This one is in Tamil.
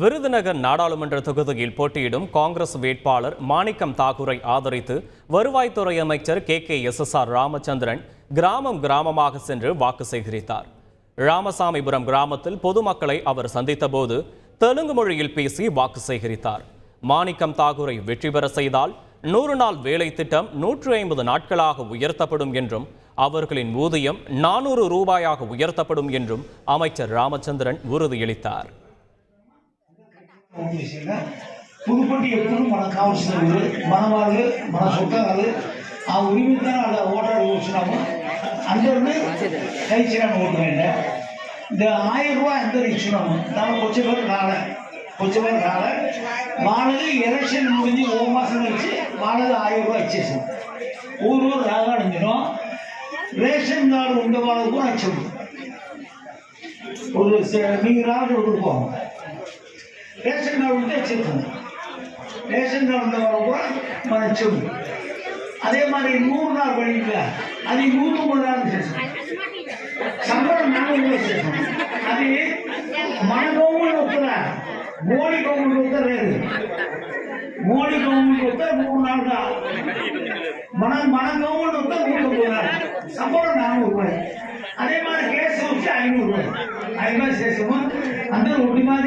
விருதுநகர் நாடாளுமன்ற தொகுதியில் போட்டியிடும் காங்கிரஸ் வேட்பாளர் மாணிக்கம் தாக்கூரை ஆதரித்து வருவாய்த்துறை அமைச்சர் K K S S R Ramachandran கிராமம் கிராமமாக சென்று வாக்கு சேகரித்தார். ராமசாமிபுரம் கிராமத்தில் பொதுமக்களை அவர் சந்தித்தபோது தெலுங்கு மொழியில் பேசி வாக்கு சேகரித்தார். மாணிக்கம் தாக்கூரை வெற்றி பெற செய்தால் நூறு நாள் வேலை திட்டம் நூற்று ஐம்பது நாட்களாக உயர்த்தப்படும் என்றும் அவர்களின் ஊதியம் நானூறு ரூபாயாக உயர்த்தப்படும் என்றும் அமைச்சர் ராமச்சந்திரன் உறுதியளித்தார். புதுப்பட்டி எப்போதும் మన కావాల్సిన మన వాళ్ళు మన చుట్టాలు ఆ ఉరి మీద అలా ఓటర్ వచ్చినాము అందరినీ కలిసినాము ఓటు మీద இந்த ஆயிரம் ரூபாய் అందరు ఇచ్చినాము దానికి వచ్చే వరకు రాలే వచ్చే వరకు రాలే వాళ్ళది ఎలక్షన్ முடிஞ்சு ఓ మాసం వచ్చి వాళ్ళది ఆయిరం రూపాయలు ఇచ్చేసాం ఊరు ఊరు రాగాడు నేను రేషన్ కార్డు ఉండే వాళ్ళకు కూడా వచ్చాము ஒரு ச- நீங்க ராஜ கொடுப்போம் రేషన్ కార్డు ఉంటే చెప్తుంది రేషన్ కార్డు ఉన్న వాళ్ళు కూడా మనం చెప్పు అదే మరి నూరు నాలుగు పడింది అది నూరు మూడు నాలుగు చేసాం సంబరం నాలుగు కూడా చేసాం అది మన గవర్నమెంట్ వస్తుందా మోడీ గవర్నమెంట్ వస్తే లేదు మోడీ గవర్నమెంట్ వస్తే మూడు నాలుగు మన మన గవర్నమెంట్ వస్తే నూరు తొమ్మిది నాలుగు సంబరం నాలుగు రూపాయలు అదే మన కేసు వస్తే ఐనూరు రూపాయలు ఐదు చేసాము